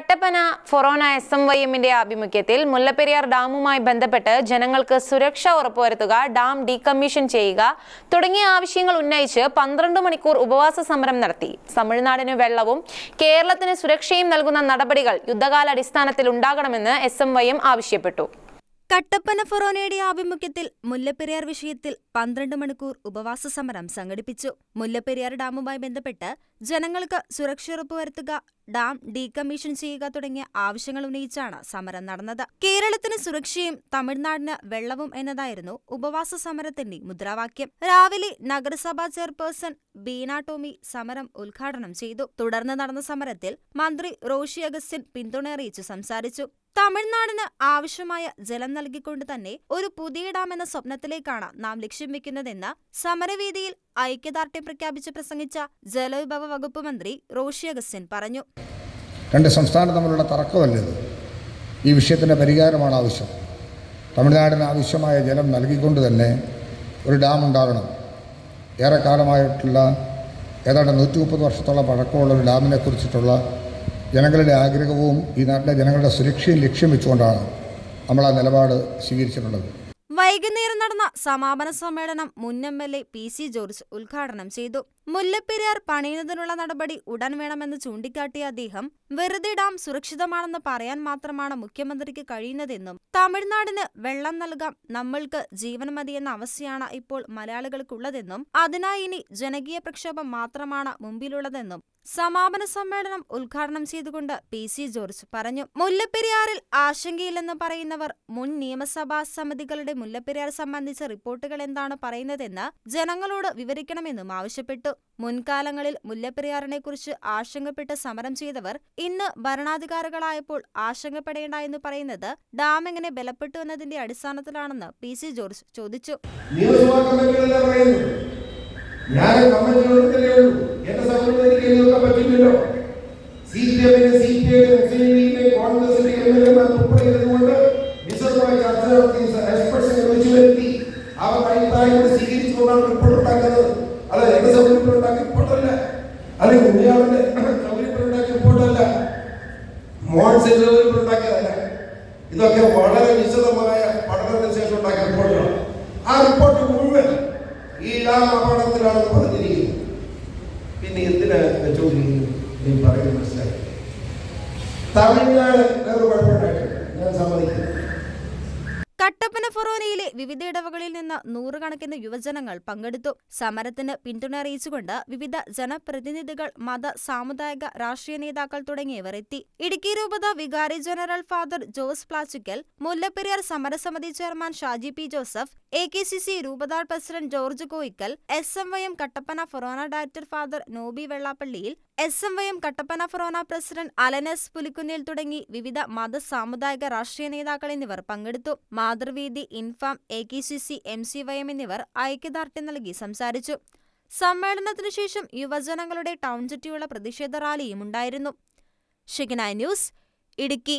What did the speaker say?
Kattappana Forane S M Y എമ്മിന്റെ ആഭിമുഖ്യത്തിൽ മുല്ലപ്പെരിയാർ ഡാമുമായി ബന്ധപ്പെട്ട് ജനങ്ങൾക്ക് സുരക്ഷ ഉറപ്പുവരുത്തുക ഡാം ഡീകമ്മീഷൻ ചെയ്യുക തുടങ്ങിയ ആവശ്യങ്ങൾ ഉന്നയിച്ച് പന്ത്രണ്ട് മണിക്കൂർ ഉപവാസ സമരം നടത്തി. തമിഴ്നാടിന് വെള്ളവും കേരളത്തിന് സുരക്ഷയും നൽകുന്ന നടപടികൾ യുദ്ധകാലാടിസ്ഥാനത്തിൽ ഉണ്ടാകണമെന്ന് എസ് ആവശ്യപ്പെട്ടു. കട്ടപ്പന ഫൊറോനയുടെ ആഭിമുഖ്യത്തിൽ മുല്ലപ്പെരിയാർ വിഷയത്തിൽ പന്ത്രണ്ട് മണിക്കൂർ ഉപവാസ സമരം സംഘടിപ്പിച്ചു. മുല്ലപ്പെരിയാർ ഡാമുമായി ബന്ധപ്പെട്ട് ജനങ്ങൾക്ക് സുരക്ഷ ഉറപ്പുവരുത്തുക ഡാം ഡീകമ്മീഷൻ ചെയ്യുക തുടങ്ങിയ ആവശ്യങ്ങൾ ഉന്നയിച്ചാണ് സമരം നടന്നത്. കേരളത്തിന് സുരക്ഷയും തമിഴ്നാടിന് വെള്ളവും എന്നതായിരുന്നു ഉപവാസ സമരത്തിന്റെ മുദ്രാവാക്യം. രാവിലെ നഗരസഭാ ചെയർപേഴ്സൺ ബീന ടോമി സമരം ഉദ്ഘാടനം ചെയ്തു. തുടർന്ന് നടന്ന സമരത്തിൽ മന്ത്രി റോഷി അഗസ്റ്റിൻ പിന്തുണ അറിയിച്ചു സംസാരിച്ചു. തമിഴ്നാടിന് ആവശ്യമായ ജലം നൽകിക്കൊണ്ട് തന്നെ ഒരു പുതിയ ഡാം എന്ന സ്വപ്നത്തിലേക്കാണ് നാം ലക്ഷ്യം വെക്കുന്നതെന്ന് സമരവേദിയിൽ ഐക്യദാർഢ്യം പ്രഖ്യാപിച്ച് പ്രസംഗിച്ച ജലവിഭവ വകുപ്പ് മന്ത്രി റോഷി അഗസ്റ്റിൻ പറഞ്ഞു. രണ്ട് സംസ്ഥാനം തമ്മിലുള്ള തർക്കമല്ലത് ഈ വിഷയത്തിന്റെ പരിഹാരമാണ് ആവശ്യം. തമിഴ്നാടിന് ആവശ്യമായ ജലം നൽകിക്കൊണ്ട് തന്നെ ഒരു ഡാം ഉണ്ടാകണം. ഏറെക്കാലമായിട്ടുള്ള ഏതാണ്ട് നൂറ്റി മുപ്പത് വർഷത്തോളം പഴക്കമുള്ള ഒരു ഡാമിനെ കുറിച്ചിട്ടുള്ള ജനങ്ങളുടെ ആഗ്രഹവും ഈ നാട്ടിലെ ജനങ്ങളുടെ സുരക്ഷയും ലക്ഷ്യം വെച്ചുകൊണ്ടാണ് നമ്മൾ ആ നിലപാട് സ്വീകരിച്ചിട്ടുള്ളത്. വൈകുന്നേരം നടന്ന സമാപന സമ്മേളനം മുൻ M L A P C George ഉദ്ഘാടനം ചെയ്തു. മുല്ലപ്പെരിയാർ പണിയുന്നതിനുള്ള നടപടി ഉടൻ വേണമെന്ന് ചൂണ്ടിക്കാട്ടിയ അദ്ദേഹം വെറുതെ ഡാം സുരക്ഷിതമാണെന്ന് പറയാൻ മാത്രമാണ് മുഖ്യമന്ത്രിക്ക് കഴിയുന്നതെന്നും തമിഴ്നാടിന് വെള്ളം നൽകാം നമ്മൾക്ക് ജീവൻ മതിയെന്ന അവസ്ഥയാണ് ഇപ്പോൾ മലയാളികൾക്കുള്ളതെന്നും അതിനായി ഇനി ജനകീയ പ്രക്ഷോഭം മാത്രമാണ് മുമ്പിലുള്ളതെന്നും സമാപന സമ്മേളനം ഉദ്ഘാടനം ചെയ്തുകൊണ്ട് പി സി ജോർജ് പറഞ്ഞു. മുല്ലപ്പെരിയാറിൽ ആശങ്കയില്ലെന്ന് പറയുന്നവർ മുൻ നിയമസഭാ സമിതികളുടെ മുല്ലപ്പെരിയാർ സംബന്ധിച്ച റിപ്പോർട്ടുകൾ എന്താണ് പറയുന്നതെന്ന് ജനങ്ങളോട് വിവരിക്കണമെന്നും ആവശ്യപ്പെട്ടു. മുൻകാലങ്ങളിൽ മുല്ലപ്പെരിയാറിനെക്കുറിച്ച് ആശങ്കപ്പെട്ട് സമരം ചെയ്തവർ ഇന്ന് ഭരണാധികാരികളായപ്പോൾ ആശങ്കപ്പെടേണ്ട എന്ന് പറയുന്നത് ഡാം എങ്ങനെ ബലപ്പെട്ടു എന്നതിന്റെ അടിസ്ഥാനത്തിലാണെന്ന് പി സി ജോർജ് ചോദിച്ചു. ഞാൻ സൗകര്യത്തിൽ ഉണ്ടാക്കിയ റിപ്പോർട്ടല്ല മോൺസിന്റെ സൗകര്യത്തിൽ ഇതൊക്കെ വളരെ വിശദമായ പഠനത്തിന് ശേഷം ഉണ്ടാക്കിയ റിപ്പോർട്ടുകളാണ്. ആ റിപ്പോർട്ട് മുഴുവൻ ഈ ഡാം അപകടത്തിലാണെന്ന് പറഞ്ഞിരിക്കുന്നത് പിന്നെ എന്തിനാ ചോദിക്കുന്നു നീ പറയുന്നത് മനസ്സിലായി തമിഴ്നാട് വേറെ കുഴപ്പമുണ്ടായിട്ടുണ്ട്. ഞാൻ സമ്മതിക്കുന്നു കട്ടപ്പന ഫൊറോനയിലെ വിവിധ ഇടവകളിൽ നിന്ന് നൂറുകണക്കിന് യുവജനങ്ങൾ പങ്കെടുത്തു. സമരത്തിന് പിന്തുണ അറിയിച്ചുകൊണ്ട് വിവിധ ജനപ്രതിനിധികൾ മത സാമുദായിക രാഷ്ട്രീയ നേതാക്കൾ തുടങ്ങിയവർ എത്തി. ഇടുക്കി രൂപത വികാരി ജനറൽ ഫാദർ ജോസ് പ്ലാച്ചിക്കൽ മുല്ലപ്പെരിയാർ സമരസമിതി chairman Shaji P Joseph A K C C രൂപതാൾ president George Koikkal S M Y M Kattappana Forane director father Noby Vellappallil S M Y M Kattappana Forane president Alanas Pulikkunnil തുടങ്ങി വിവിധ മത സാമുദായിക രാഷ്ട്രീയ നേതാക്കൾ എന്നിവർ പങ്കെടുത്തു. Mathruvedi Infam A K C C M C Y M എന്നിവർ ഐക്യദാർഢ്യം നൽകി സംസാരിച്ചു. സമ്മേളനത്തിനു ശേഷം യുവജനങ്ങളുടെ ടൗൺ ചുറ്റിയുള്ള പ്രതിഷേധ റാലിയും ഉണ്ടായിരുന്നു. ഷിഗ്നായ് ന്യൂസ് ഇടുക്കി.